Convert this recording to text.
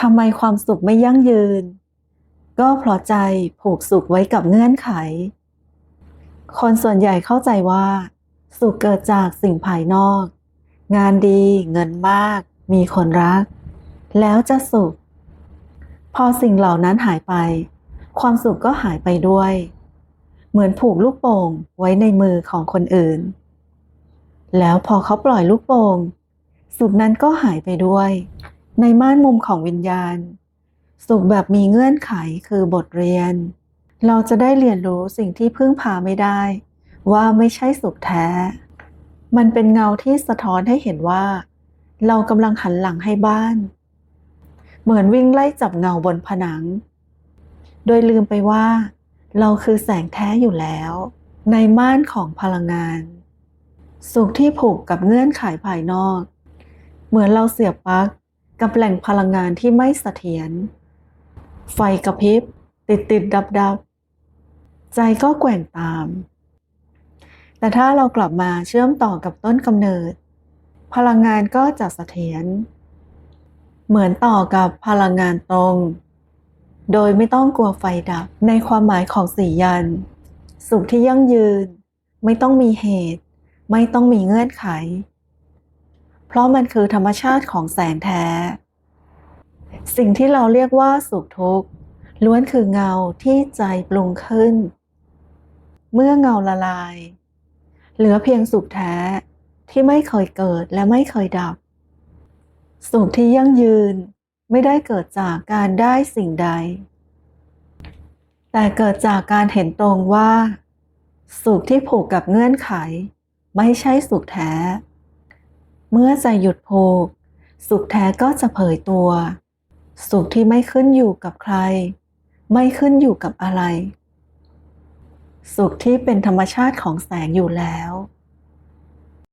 ทำไมความสุขไม่ยั่งยืน ก็เพราะใจผูกสุขไว้กับเงื่อนไข คนส่วนใหญ่เข้าใจว่า สุขเกิดจากสิ่งภายนอก งานดีเงินมาก มีคนรัก แล้วจะสุข พอสิ่งเหล่านั้นหายไป ความสุขก็หายไปด้วย เหมือนผูกลูกโป่งไว้ในมือของคนอื่น แล้วพอเขาปล่อยลูกโป่งสุขนั้นก็หายไปด้วย ในม่านมุมของวิญญาณ สุขแบบมีเงื่อนไขคือบทเรียน เราจะได้เรียนรู้สิ่งที่พึ่งพาไม่ได้ ว่าไม่ใช่สุขแท้ มันเป็นเงาที่สะท้อนให้เห็นว่า เรากำลังหันหลังให้บ้าน เหมือนวิ่งไล่จับเงาบนผนัง โดยลืมไปว่า เราคือแสงแท้อยู่แล้ว ในม่านของพลังงาน สุขที่ผูกกับเงื่อนไขภายนอก เหมือนเราเสียบปลั๊ก กับแหล่งพลังงานที่ไม่เสถียร ไฟกระพริบ ติดติดดับดับ ใจก็แกว่งตาม แต่ถ้าเรากลับมาเชื่อมต่อกับต้นกำเนิด พลังงานก็จะเสถียร เหมือนต่อกับพลังงานตรง โดยไม่ต้องกลัวไฟดับ ในความหมายของสี่ยัน สุขที่ยั่งยืน ไม่ต้องมีเหตุ ไม่ต้องมีเงื่อนไข เพราะมันคือธรรมชาติของแสงแท้ สิ่งที่เราเรียกว่าสุขทุกข์ล้วนคือเงาที่ใจปรุงขึ้น เมื่อเงาละลาย เหลือเพียงสุขแท้ที่ไม่เคยเกิดและไม่เคยดับ สุขที่ยั่งยืนไม่ได้เกิดจากการได้สิ่งใด แต่เกิดจากการเห็นตรงว่า สุขที่ผูกกับเงื่อนไข ไม่ใช่สุขแท้ เมื่อใจหยุดผูกสุขแท้ก็จะเผยตัว สุขที่ไม่ขึ้นอยู่กับใคร ไม่ขึ้นอยู่กับอะไร สุขที่เป็นธรรมชาติของแสงอยู่แล้ว